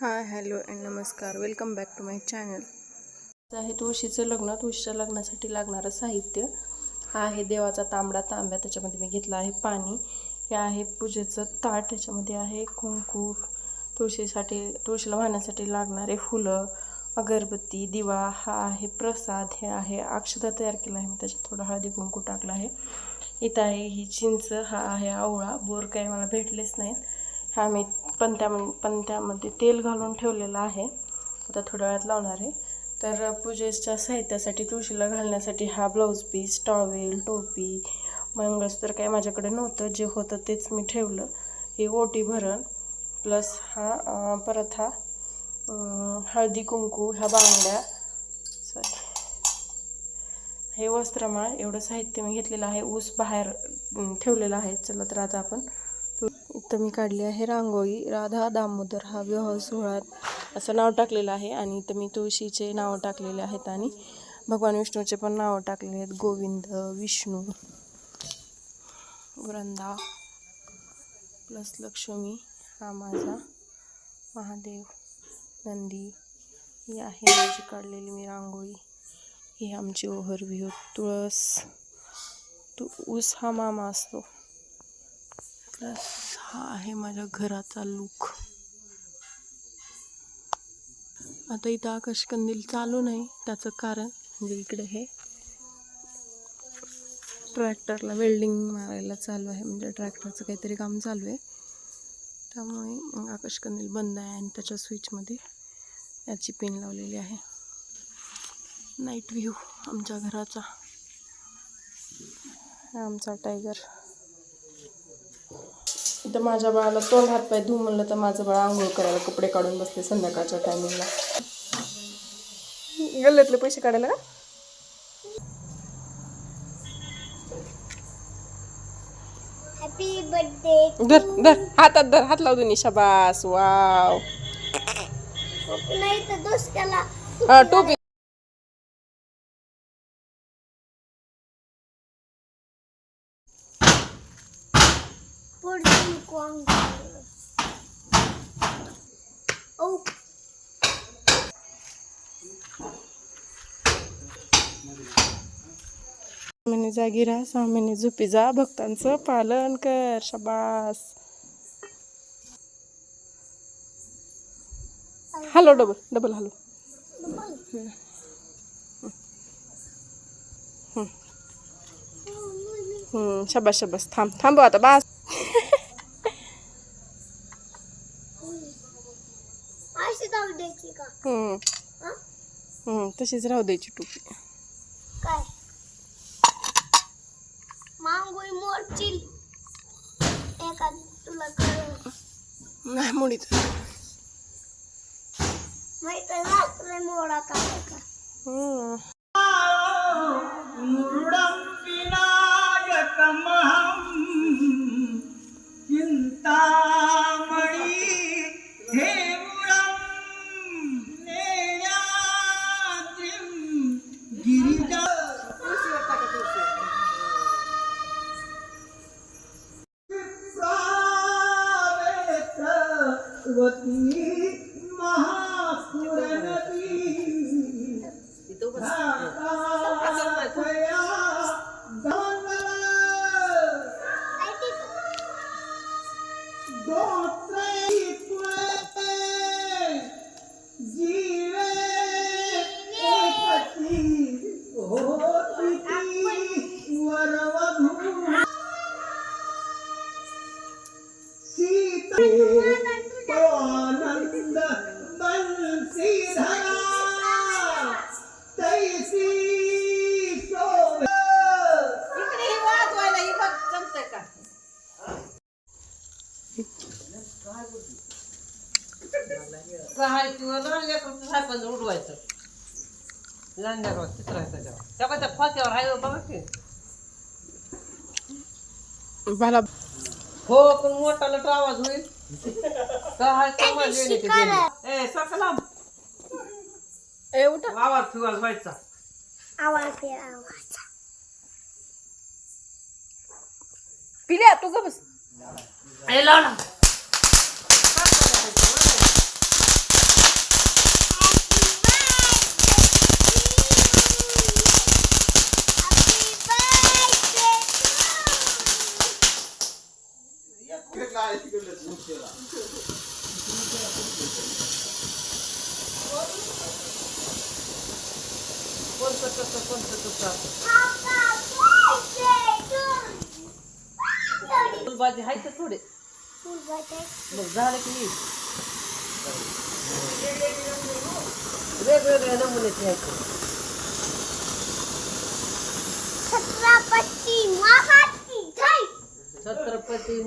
High hello and नमस्कार. Welcome back to my channel. आहे तुळशीचं लग्न. तुळशीच्या लग्नासाठी लागणारं साहित्य हा आहे देवाचा तांबडा तांब्या. त्याच्यामध्ये मी घेतला आहे पाणी. हे आहे पूजेचं ताट. त्याच्यामध्ये आहे कुंकू. तुळशीसाठी तुळशीला वाहण्यासाठी लागणारे फुलं अगरबत्ती दिवा. हा आहे प्रसाद. हे आहे अक्षता तयार केला आहे मी. त्याच्यात थोडं हळदी कुंकू टाकलं आहे. इथं आहे ही चिंच. हा आहे आवळा. बोर काही मला भेटलेच नाहीत. हा मी पंत्याम पंत्यामध्ये तेल घालून ठेवलेलं आहे. आता थोड्या वेळात लावणार आहे. तर पूजेच्या साहित्यासाठी तुळशीला घालण्यासाठी हा ब्लाऊज पीस टॉवेल टोपी मंगळसूत्र काही माझ्याकडे नव्हतं. जे होतं तेच मी ठेवलं. हे ओटी भरण प्लस हा परत हा हळदी कुंकू ह्या बांगड्या सॉरी हे वस्त्रमाळ एवढं साहित्य मी घेतलेलं आहे. ऊस बाहेर ठेवलेलं ठेवलेला आहे. चला तर आता आपण तर मी काढली आहे रांगोळी राधा दामोदर हा विवाह सोहळा असं नाव टाकलेलं आहे आणि इथं मी तुळशीचे नावं टाकलेले आहेत आणि भगवान विष्णूचे पण नावं टाकलेले आहेत गोविंद विष्णू वृंदा प्लस लक्ष्मी हा माझा महादेव नंदी ही आहे माझी काढलेली मी रांगोळी. ही आमची ओव्हरव्ह्यू तुळस तू ऊस हा मामा असतो. प्लस हा आहे माझ्या घराचा लुक आता इथं आकाशकंदील चालू नाही त्याचं कारण म्हणजे इकडे हे. ट्रॅक्टरला वेल्डिंग मारायला चालू आहे म्हणजे ट्रॅक्टरचं काहीतरी काम चालू आहे. त्यामुळे मग आकाशकंदील बंद आहे आणि त्याच्या स्विचमध्ये याची पिन लावलेली आहे. नाईट व्ह्यू आमच्या घराचा. आमचा टायगर इथं माझ्या बाळाला तोंड हात पाय धुवून म्हणलं तर माझं बाळ आंघोळ करायला कपडे काढून बसले संध्याकाळच्या टायमिंगला गल्ल्यातले पैसे काढायला का? हॅपी बर्थडे धर धर हातात धर हात लावू दोन्ही शबास वाव. नाही तर दोस्ताला हा टोपी. महिने जागी राहा सहा महिने झोपी जा भक्तांचं पालन कर शबास. Hello double double hello. हम्म, शबास शबास. थांब थांबव आता बास. द्यायची का हम्म, हं? हम्म, तशीच राहू द्यायची टोपी काय मांगोळी मोडची एका तुला कळ नाही मुडीत माहीत आहे रात्र मोडा काय का हम्म. वती महापुरनदी काय किंवा लहान लेकरं सरपंच उडवायचं लहान लेकरं चित्रायचं त्याच्यावर तेव्हा त्या फात्यावर आहे बघा की मला हो पण मोठा लट आवाज होईल काय तुम्हाला येणे ते. ए उठा. आवाज फिवाज व्हायचा. आवाज आवाज पिल्या तू ग बस. E Elona. Quanto, quanto, quanto, quanto? Papà! फुलभाजी आहे तर थोडे? मग झालं की नाही? वेगवेगळ्या नमुन्याचे आहेत छत्रपती महाराज की जय! छत्रपती